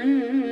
嗯嗯嗯。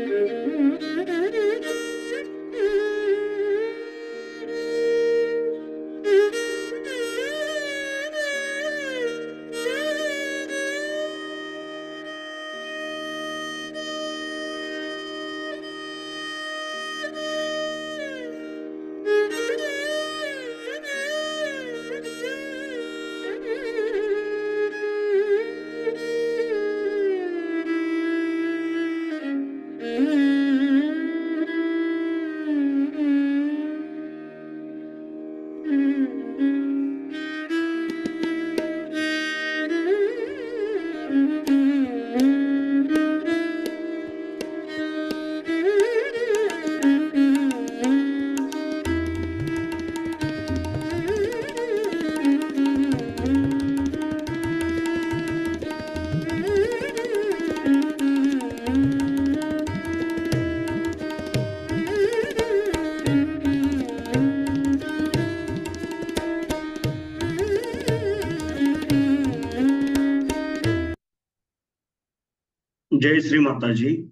जय श्री माताजी.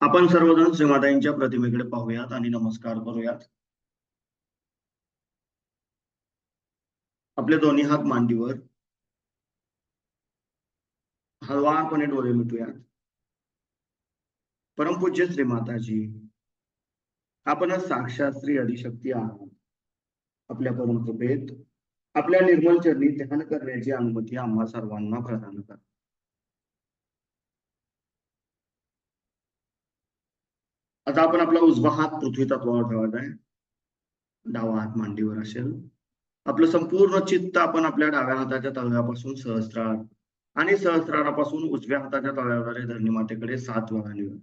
आपण सर्वजण श्रीमाताईंच्या प्रतिमेकडे पाहूयात आणि नमस्कार करूयात. आपले दोन्ही हात मांडीवर. हलवापणे डोळे मिटूयात. परमपूज्य श्री माताजी आपण साक्षात श्री अधिशक्ती आहात. आपल्या परमकृपेत आपल्या निर्मल चरणी ध्यान करण्याची अनुमती आम्हा सर्वांना प्रदान करा. आता आपण आपला उजवा हात पृथ्वी तत्वावर ठेवायचा आहे. डावा हात मांडीवर असेल. आपलं संपूर्ण चित्त आपण आपल्या डाव्या हाताच्या तळव्यापासून सहस्रार आणि सहस्रारापासून उजव्या हाताच्या तळव्याद्वारे धरणी मातेकडे सात वेळा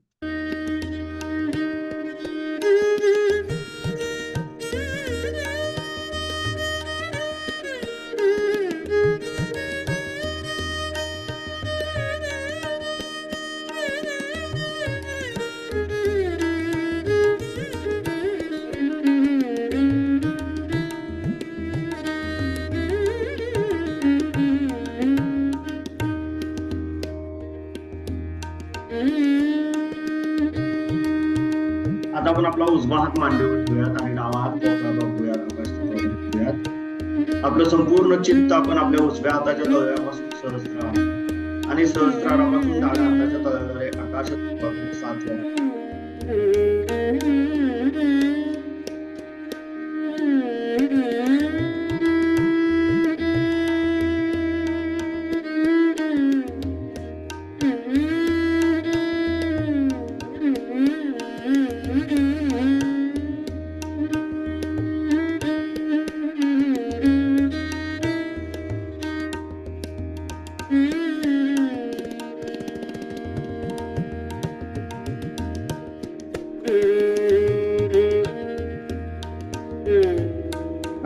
उजवा हात मांडीवर ठेवूयात आणि डावा हात कोपरा बघूयात आकाशात आपलं संपूर्ण चित्त आपण आपल्या उजव्या हाताच्या तळव्यापासून सहस्रार आणि सहस्रारापासून डाव्या हाताच्या तळव्याकडे आकाशात बघून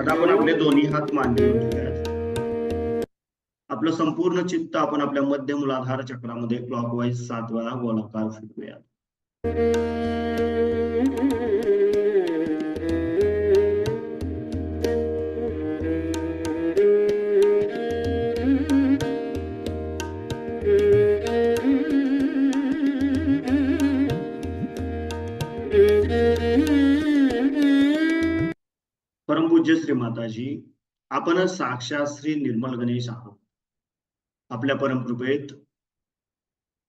आता आपण आपले दोन्ही हात मांडीवर आपलं संपूर्ण चित्त आपण आपल्या मध्य मुलाधार चक्रामध्ये क्लॉकवाईज सात वेळा गोलाकार फिरवूयात पूज्य श्री माताजी आपण साक्षात श्री निर्मल गणेश आहोत. आपल्या परमकृपेत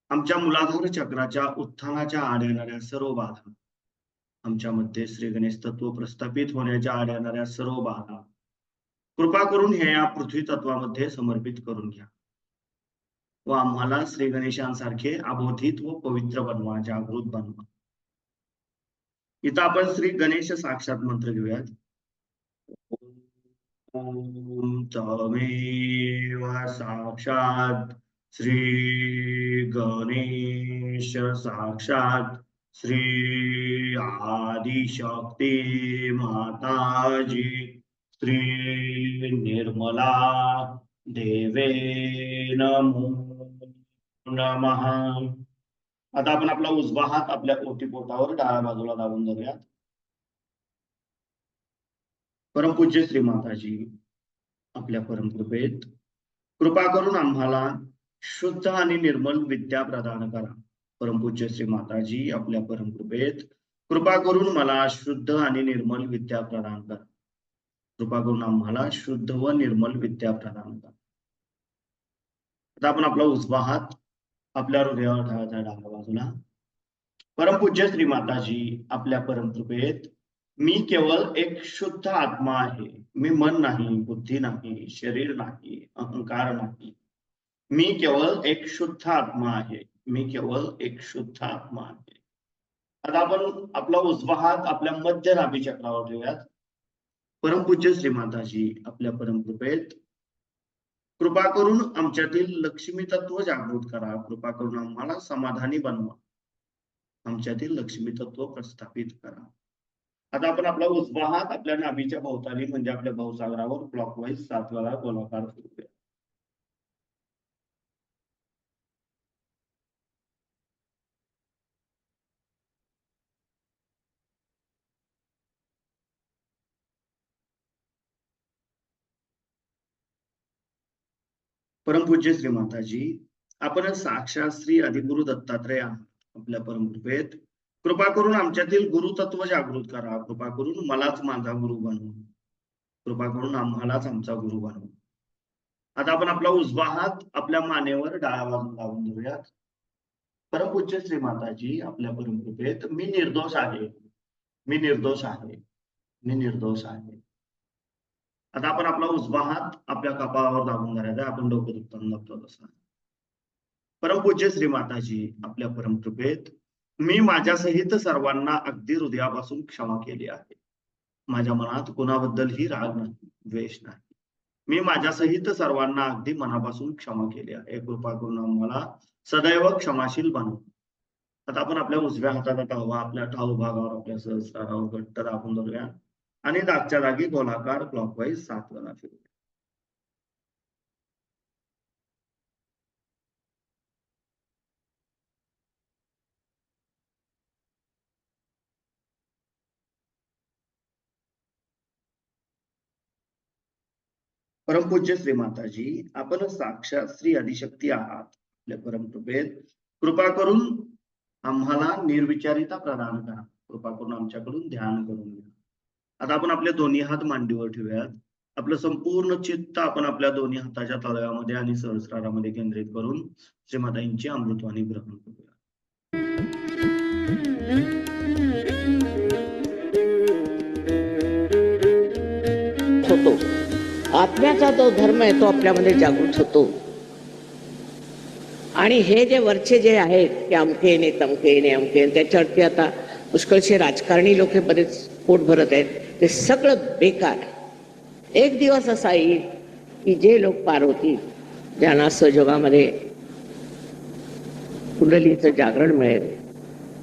आमच्या मुलाधार चक्राच्या उत्थानाच्या आड येणाऱ्या सर्व बाधा आमच्यामध्ये श्री गणेश तत्व प्रस्थापित होण्याच्या आड येणाऱ्या सर्व बाधा कृपा करून हे या पृथ्वी तत्वामध्ये समर्पित करून घ्या. व आम्हाला श्री गणेशांसारखे अबोधित व पवित्र बनवा जागृत बनवा. इथं आपण श्री गणेश साक्षात मंत्र घेऊयात. तमेव साक्षात श्री गणेश साक्षात श्री आदिशक्ती माताजी श्री निर्मला देवे नमो नमः. आता आपण आपला उजवा हात आपल्या ओटीपोटावर डाव्या बाजूला दाबून धरूयात. परमपूज्य श्री माताजी आपल्या परमकृपेत कृपा करून आम्हाला शुद्ध आणि निर्मल विद्या प्रदान करा. परमपूज्य श्री माताजी आपल्या परमकृपेत कृपा करून मला शुद्ध आणि निर्मल विद्या प्रदान करा. कृपा करून आम्हाला शुद्ध व निर्मल विद्या प्रदान करा. आता आपण आपला उजवा हात आपल्या हृदयावर ठेवायचा डाव्या बाजूला. परमपूज्य श्री माताजी आपल्या परमकृपेत मी केवळ एक शुद्ध आत्मा आहे. मी मन नाही बुद्धी नाही शरीर नाही अहंकार नाही. मी केवळ एक शुद्ध आत्मा आहे. मी केवळ एक शुद्ध आत्मा आहे. आता आपण आपला उजवा हात आपल्या मध्य नाभी चक्रावर ठेवूयात परमपूज्य श्री माताजी आपल्या परमकृपेत कृपा करून आमच्यातील लक्ष्मी तत्व जागृत करा. कृपा करून आम्हाला समाधानी बनवा. आमच्यातील लक्ष्मी तत्व प्रस्थापित करा. आता आपण आपला उजवा हात आपल्या नाभीच्या भोवताली म्हणजे आपल्या भाऊसागरावर क्लॉकवाईज सात वेळा गोलाकार फिरवूया परमपूज्य श्री माताजी आपण साक्षात श्री अधिगुरु दत्तात्रय आहात. आपल्या परमकृपेत कृपा करून आमच्यातील गुरुतत्व जागृत करा. कृपा करून मलाच माझा गुरु बनवून कृपा करून आम्हालाच आमचा गुरु बनवून आता आपण आपला उजवा हात आपल्या मानेवर डाव्या बाजूला लावून धरूयात. परमपूज्य श्री माताजी आपल्या परमकृपेत मी निर्दोष आहे. मी निर्दोष आहे. मी निर्दोष आहे. आता आपण आपला उजवा हात आपल्या कपाळावर दाबून धरायचा. आपण डोकं दुखताना दाबतो तसा. परमपूज्य श्री माताजी आपल्या परमकृपेत मी माझ्यासहित सर्वांना अगदी हृदयापासून क्षमा केली आहे. माझ्या मनात कुणाबद्दलही राग नाही द्वेष नाही. मी माझ्यासहित सर्वांना अगदी मनापासून क्षमा केली आहे. कृपा करून आम्हाला सदैव क्षमाशील बनव आता आपण आपल्या उजव्या हाताचा टावा आपल्या ठाऊ भागावर आपल्या सहस्रावर घट्ट दाबून धरूया. आणि दागच्या जागी गोलाकार क्लॉकवाईज सात वेळा फिरू परमपूज्य श्री माताजी आपण साक्षात श्री आदिशक्ती आहात. आपल्या परमकृपेत कृपा करून आम्हाला निर्विचारिता प्रदान करा. कृपा करून आमच्याकडून ध्यान करून घ्या. आता आपण आपले दोन्ही हात मांडीवर ठेवूयात. आपलं संपूर्ण चित्त आपण आपल्या दोन्ही हाताच्या तळव्यामध्ये आणि सहस्रारामध्ये केंद्रित करून श्रीमाताईंची अमृतवाणी ग्रहण करूया. आत्म्याचा जो धर्म आहे तो आपल्यामध्ये जागृत होतो. आणि हे जे वरचे जे आहेत की तमके ने अमके त्याच्यावरती आता पुष्कळचे राजकारणी लोक बरेच पोट भरत आहेत. ते सगळं बेकार आहे. एक दिवस असा येईल की जे लोक पार होतील ज्यांना सहजोगामध्ये कुंडलीचं जागरण मिळेल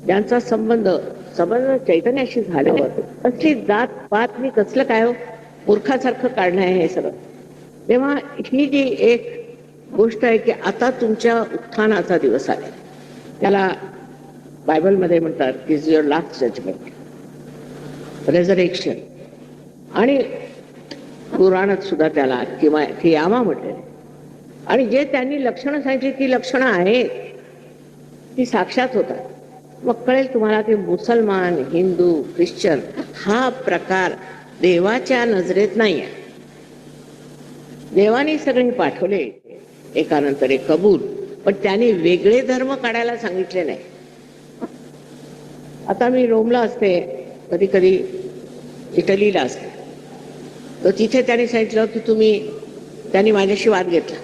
ज्यांचा संबंध संबंध चैतन्याशी झाल्यावर असली जात पात मी कसलं काय हो? मूर्खासारखं काढणं आहे हे सगळं. तेव्हा ही जी एक गोष्ट आहे की आता तुमच्या उत्थानाचा दिवस आहे. त्याला बायबलमध्ये म्हणतात की is your last judgement resurrection आणि पुराणात सुद्धा त्याला किंवा थियामा म्हटले. आणि जे त्यांनी लक्षणं सांगितली ती लक्षणं आहेत. ती साक्षात होतात. मग कळेल तुम्हाला की मुसलमान हिंदू ख्रिश्चन हा प्रकार देवाच्या नजरेत नाही आहे देवाने सगळे पाठवले. एकानंतर एक कबूल. पण त्यांनी वेगळे धर्म काढायला सांगितले नाही. आता मी रोमला असते. कधी कधी इटलीला असते. तर तिथे त्यांनी सांगितलं की तुम्ही त्यांनी माझ्याशी वाद घेतला.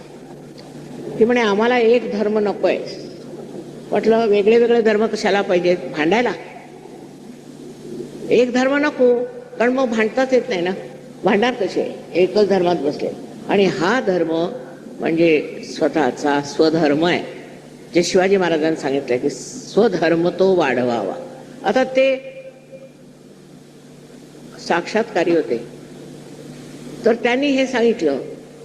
की म्हणे आम्हाला एक धर्म नकोय. म्हटलं वेगळे वेगळे धर्म कशाला पाहिजेत? भांडायला. एक धर्म नको. कारण मग भांडताच येत नाही ना. भांडणार कसे एकच धर्मात बसले. आणि हा धर्म म्हणजे स्वतःचा स्वधर्म आहे. जे शिवाजी महाराजांनी सांगितलं की स्वधर्म तो वाढवावा. आता ते साक्षात्कारी होते. तर त्यांनी हे सांगितलं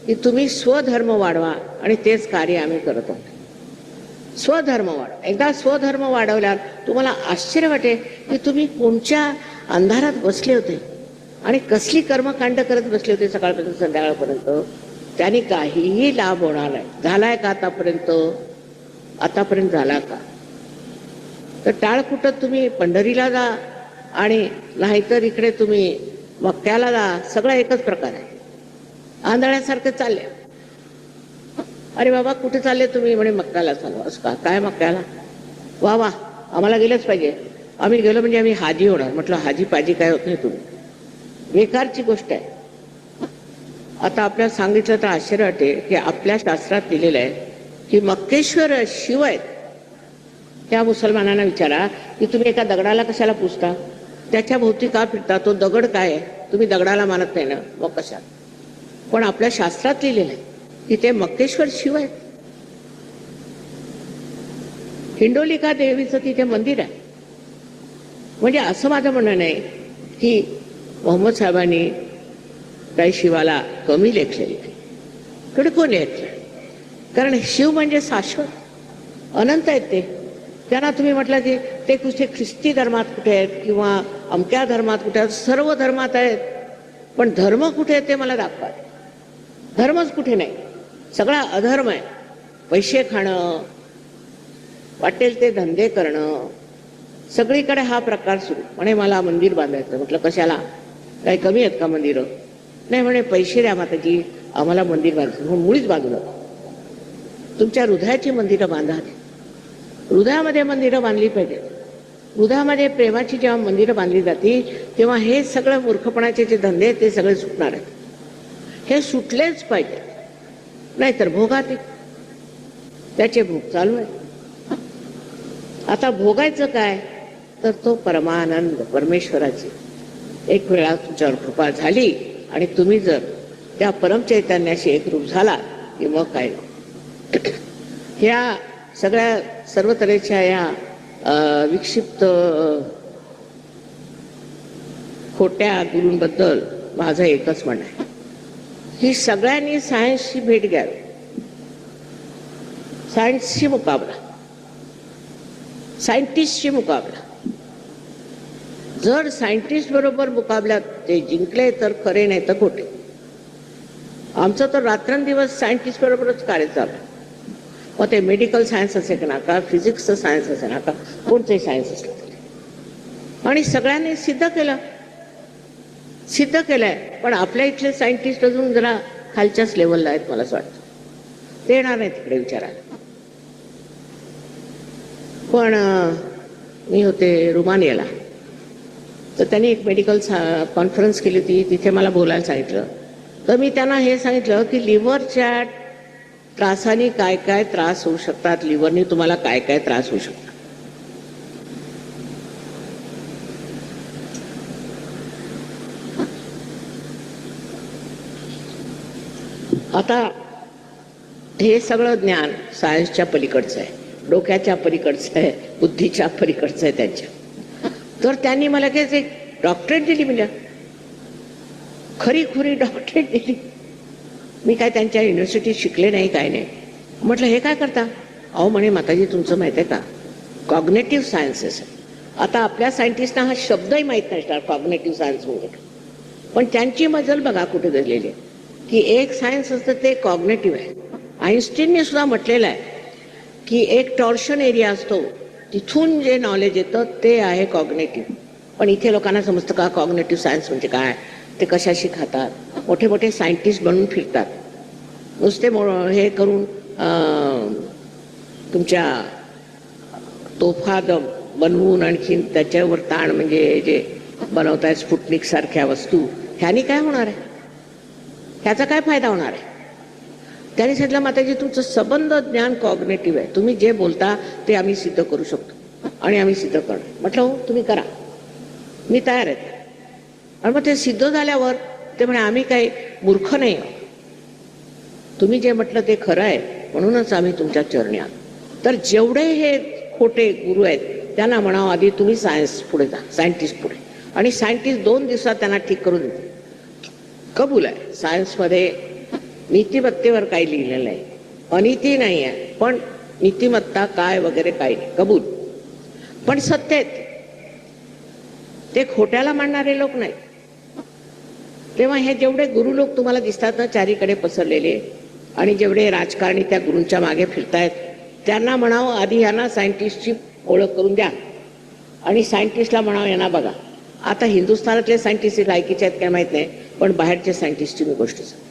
की तुम्ही स्वधर्म वाढवा आणि तेच कार्य आम्ही करत आहोत. स्वधर्म वाढ एकदा स्वधर्म वाढवल्यावर तुम्हाला आश्चर्य वाटेल की तुम्ही कोणच्या अंधारात बसले होते. आणि कसली कर्मकांड करत बसले होते सकाळपासून संध्याकाळपर्यंत? त्याने काहीही लाभ होणार नाही. झालाय का आतापर्यंत? आतापर्यंत झाला का? तर टाळ कुठं तुम्ही पंढरीला जा आणि नाहीतर इकडे तुम्ही मक्क्याला जा. सगळा एकच प्रकार आहे. आंधळ्यासारखं चालले अरे बाबा कुठे चालले तुम्ही? म्हणे मक्काला चालू असं का? काय मक्याला? वा वा आम्हाला गेलंच पाहिजे. आम्ही गेलो म्हणजे आम्ही हाजी होणार. म्हटलं हाजी पाजी काय होत नाही तुम्ही. बेकारची गोष्ट आहे. आता आपल्याला सांगितलं तर आश्चर्य वाटेल की आपल्या शास्त्रात लिहिलेलं आहे की मक्केश्वर शिव आहेत त्या मुसलमानांना विचारा की तुम्ही एका दगडाला कशाला पुजता त्याच्या भोवती का फिरता? तो दगड काय आहे? तुम्ही दगडाला मानत नाही ना? मग कशा पण आपल्या शास्त्रात लिहिलेलं आहे की ते मक्केश्वर शिव आहेत हिंडोलिका देवीचं तिथे मंदिर आहे? म्हणजे असं माझं म्हणणं नाही की मोहम्मद साहेबांनी काही शिवाला कमी लेखलेली आहे कडे कोण कारण शिव म्हणजे शाश्वत. अनंत आहेत ते. त्यांना तुम्ही म्हटलं की ते कुठे ख्रिस्ती धर्मात कुठे आहेत किंवा अमक्या धर्मात कुठे आहेत? सर्व धर्मात आहेत. पण धर्म कुठे आहे ते मला दाखवा. धर्मच कुठे नाही. सगळा अधर्म आहे. पैसे खाणं वाटेल ते धंदे करणं सगळीकडे हा प्रकार सुरू. म्हणे मला मंदिर बांधायचं म्हटलं कशाला? काही कमी आहेत का मंदिरं? नाही म्हणे पैसे द्या माताजी. आम्हाला मंदिर बांधायचं हो मुळीच बांधू नका. तुमच्या हृदयाची मंदिरं बांधा हृदयामध्ये मंदिरं बांधली पाहिजे. हृदयामध्ये प्रेमाची जेव्हा मंदिरं बांधली जातील तेव्हा हे सगळं मूर्खपणाचे जे धंदे ते सगळे सुटणार आहेत. हे सुटलेच पाहिजे. नाहीतर भोगात. त्याचे भोग चालू आहे आता भोगायचं काय? तर तो परमानंद परमेश्वराची. एक वेळा तुमच्यावर कृपा झाली आणि तुम्ही जर त्या परमचैतन्याशी एकरूप झाला की मग काय? ह्या सगळ्या सर्व तऱ्हेच्या या विक्षिप्त खोट्या गुरूंबद्दल माझं एकच म्हणणं आहे. ही सगळ्यांनी सायन्सची भेट घ्यावी. सायन्सशी मुकाबला. सायंटिस्टशी मुकाबला. जर सायंटिस्ट बरोबर मुकाबल्यात ते जिंकले तर खरे नाही तर खोटे. आमचं तर रात्रंदिवस सायंटिस्ट बरोबरच कार्य चालू आहे. मग ते मेडिकल सायन्स असे ना का फिजिक्सचं सायन्स असे ना का कोणतंही सायन्स असलं. तरी आणि सगळ्यांनी सिद्ध केलं. सिद्ध केलंय. पण आपल्या इथले सायंटिस्ट अजून जरा खालच्याच लेवलला आहेत मला असं वाटतं. ते येणार नाही तिकडे विचारायला. पण मी होते रुमानियाला. तर त्यांनी एक मेडिकल कॉन्फरन्स केली होती तिथे मला बोलायला सांगितलं. तर मी त्यांना हे सांगितलं की लिव्हरच्या त्रासाने काय काय त्रास होऊ शकतात लिव्हरने तुम्हाला काय काय त्रास होऊ शकतात. आता हे सगळं ज्ञान सायन्सच्या पलीकडचं आहे. डोक्याच्या पलीकडचं आहे बुद्धीच्या पलीकडचं आहे त्यांच्या. तर त्यांनी मला काय एक डॉक्टरेट दिली म्हणजे खरी खुरी डॉक्टरेट दिली. मी काय त्यांच्या युनिव्हर्सिटीत शिकले नाही काय नाही. म्हटलं हे काय करता? अहो म्हणे माताजी तुमचं माहिती आहे का? कॉग्नेटिव्ह सायन्सेस आता आपल्या सायंटिस्टना हा शब्दही माहीत नसणार कॉग्नेटिव्ह सायन्स म्हणजे पण त्यांची मजल बघा कुठे गेलेली आहे. की एक सायन्स असतं ते कॉग्नेटिव्ह आहे. आईन्स्टीनने सुद्धा म्हटलेलं आहे की एक टॉर्शन एरिया असतो तिथून जे नॉलेज येतं ते आहे कॉग्नेटिव्ह पण इथे लोकांना समजतं का कॉग्नेटिव्ह सायन्स म्हणजे काय? ते कशाशी खातात मोठे मोठे सायंटिस्ट बनून फिरतात. नुसते मो- हे करून तुमच्या तोफा द- बनवून आणखीन त्याच्यावर ताण म्हणजे जे बनवताय स्फुटनिक सारख्या वस्तू ह्यानी काय होणार आहे? ह्याचा काय फायदा होणार आहे? त्यांनी सांगितलं माताजी तुमचं संबंध ज्ञान कॉग्नेटिव्ह आहे. तुम्ही जे बोलता ते आम्ही सिद्ध करू शकतो आणि आम्ही सिद्ध करणार. म्हटलं हो तुम्ही करा. मी तयार आहे. आणि मग ते सिद्ध झाल्यावर ते म्हणे आम्ही काही मूर्ख नाही आहोत. तुम्ही जे म्हटलं ते खरं आहे म्हणूनच आम्ही तुमच्या चरणी आलो. तर जेवढे हे खोटे गुरु आहेत त्यांना म्हणावं आधी तुम्ही सायन्स पुढे जा सायंटिस्ट पुढे. आणि सायंटिस्ट दोन दिवसात त्यांना ठीक करून देते कबूल आहे. सायन्समध्ये नीतिमत्तेवर काही लिहिलेलं आहे? अनिती नाही आहे पण नीतिमत्ता काय वगैरे काही नाही. कबूल. पण सत्य ते खोट्याला मांडणारे लोक नाही तेव्हा हे जेवढे गुरु लोक तुम्हाला दिसतात ना चारीकडे पसरलेले आणि जेवढे राजकारणी त्या गुरूंच्या मागे फिरतायत त्यांना म्हणावं आधी यांना सायंटिस्टची ओळख करून द्या. आणि सायंटिस्टला म्हणावं यांना बघा. आता हिंदुस्थानातले सायंटिस्ट लायकीचे आहेत काय माहीत नाही पण बाहेरचे सायंटिस्टची मी गोष्ट सांग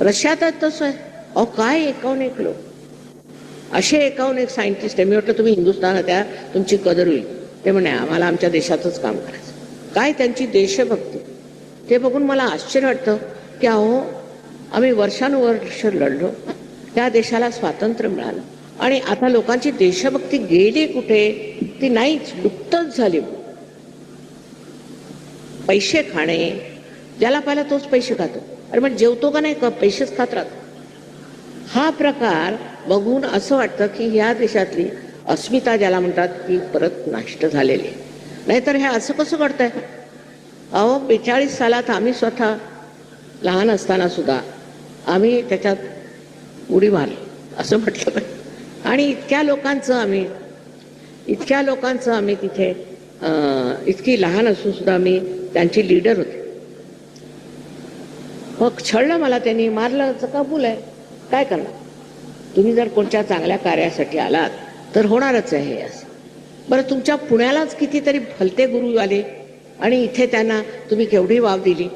रशियातच तसं आहे. अहो काय एकावन्न एक लोक? असे एकावन्न एक सायंटिस्ट आहे. मी म्हटलं तुम्ही हिंदुस्थानात त्या तुमची कदर होईल. ते म्हणे आम्हाला आमच्या देशातच काम करायचं. काय त्यांची देशभक्ती? ते बघून मला आश्चर्य वाटतं की अहो आम्ही वर्षानुवर्ष लढलो. त्या देशाला स्वातंत्र्य मिळालं. आणि आता लोकांची देशभक्ती गेली कुठे? ती नाहीच लुप्तच झाली. पैसे खाणे ज्याला पाहिला तोच पैसे खातो. अरे मग जेवतो का नाही? का पैसेच खात राहतो हा प्रकार बघून असं वाटतं की ह्या देशातली अस्मिता ज्याला म्हणतात ती परत नाष्ट झालेली आहे. नाहीतर हे असं कसं घडतंय? अहो बेचाळीस सालात आम्ही स्वतः लहान असताना सुद्धा आम्ही त्याच्यात उडी मारली असं म्हटलं पाहिजे आणि इतक्या लोकांचं आम्ही इतक्या लोकांचं आम्ही तिथे इतकी लहान असून सुद्धा मी त्यांची लीडर होते. मग छळलं मला त्यांनी मारलं तर कबूल आहे. काय करणार? तुम्ही जर कोणत्या चांगल्या कार्यासाठी आलात तर होणारच आहे हे असं. बरं तुमच्या पुण्यालाच कितीतरी भलते गुरु आले आणि इथे त्यांना तुम्ही केवढी वाव दिली.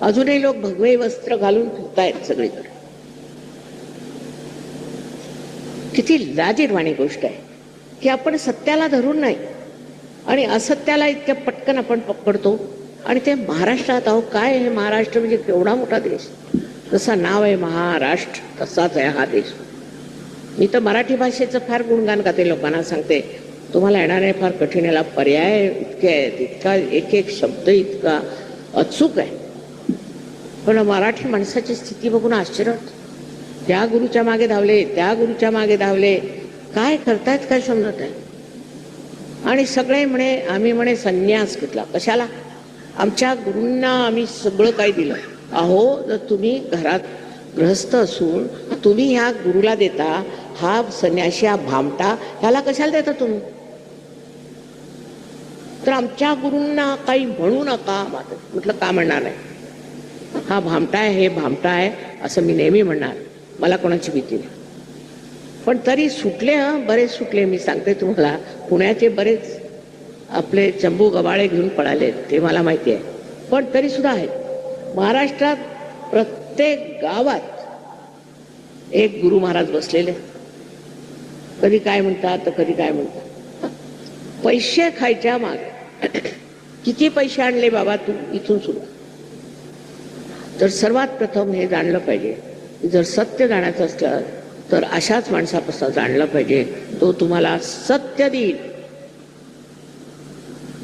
अजूनही लोक भगवे वस्त्र घालून फिरतायत सगळीकडे. किती लाजीरवाणी गोष्ट आहे. की आपण सत्याला धरून नाही. आणि असत्याला इतक्या पटकन आपण पकडतो. आणि ते महाराष्ट्रात आहो काय हे महाराष्ट्र म्हणजे केवढा मोठा देश. जसा नाव आहे महाराष्ट्र तसाच आहे हा देश. मी तर मराठी भाषेचं फार गुणगान ते लोकांना सांगते. तुम्हाला येणार आहे फार कठीण याला पर्याय इतके आहेत इतका एक एक शब्द इतका अचूक आहे. पण मराठी माणसाची स्थिती बघून आश्चर्य त्या गुरुच्या मागे धावले त्या गुरुच्या मागे धावले. काय करतायत काय समजत आहे आणि सगळे म्हणे आम्ही म्हणे संन्यास घेतला. कशाला? आमच्या गुरूंना आम्ही सगळं काही दिलं. अहो जर तुम्ही घरात ग्रहस्थ असून तुम्ही ह्या गुरुला देता हा संन्याशी हा भामटा ह्याला कशाला देता तुम्ही? तर आमच्या गुरूंना काही म्हणू नका मात्र म्हटलं का म्हणणार आहे हा भामटा आहे हे भामटा आहे असं मी नेहमी म्हणणार. मला कोणाची भीती नाही. पण तरी सुटले हं बरेच सुटले मी सांगते तुम्हाला. पुण्याचे बरेच आपले चंबू गबाळे घेऊन पळाले ते मला माहिती आहे. पण तरी सुद्धा आहेत महाराष्ट्रात प्रत्येक गावात एक गुरु महाराज बसलेले. कधी काय म्हणतात तर कधी काय म्हणतात. पैसे खायच्या माग. किती पैसे आणले बाबा तू इथून सुरू तर सर्वात प्रथम हे जाणलं पाहिजे जर सत्य जाण्याचं असलं तर अशाच माणसापासून जाणलं पाहिजे तो तुम्हाला सत्य देईल.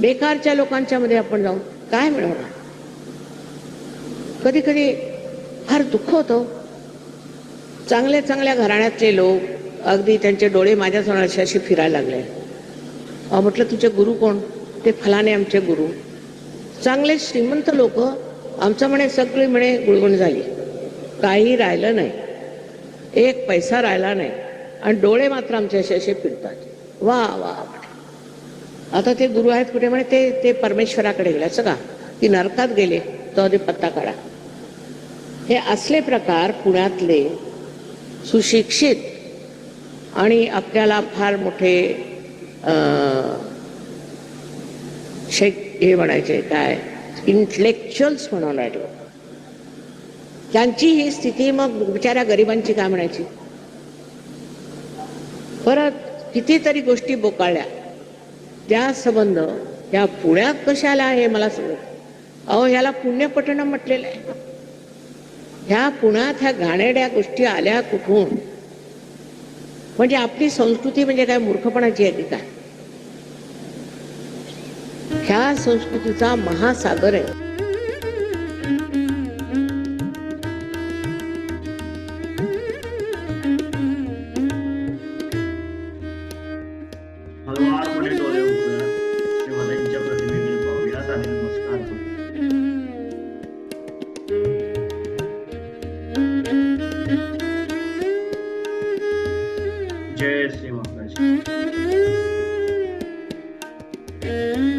बेकारच्या लोकांच्या मध्ये आपण जाऊन काय मिळवणार? कधी कधी फार दुःख होतं. चांगल्या चांगल्या घराण्यातले लोक अगदी त्यांचे डोळे माझ्यासमोर अशी फिरायला लागले. अहो म्हटलं तुझे गुरु कोण? ते फलाने आमचे गुरु. चांगले श्रीमंत लोक आमचं म्हणे सगळी म्हणे गुळगुण झाली. काही राहिलं नाही. एक पैसा राहिला नाही. आणि डोळे मात्र आमचे असे असे फिरतात. वा वा. आता ते गुरु आहेत कुठे म्हणे ते ते परमेश्वराकडे गेले. असं का? ती नरकात गेले तो ते पत्ता काढा. हे असले प्रकार पुण्यातले सुशिक्षित आणि आपल्याला फार मोठे अं, शेक हे म्हणायचे काय? इंटलेक्च्युअल्स म्हणून राहिले त्यांची ही स्थिती मग बिचाऱ्या गरिबांची काय म्हणायची? परत कितीतरी गोष्टी बोकाळल्या. त्या संबंध या पुण्यात कशाला आहे मला समजत अहो ह्याला पुण्यपटणं म्हटलेलं आहे. ह्या पुण्यात ह्या घाणेड्या गोष्टी आल्या कुठून? म्हणजे आपली संस्कृती म्हणजे काय? मूर्खपणाची आहे काय ह्या संस्कृतीचा महासागर आहे. Mm.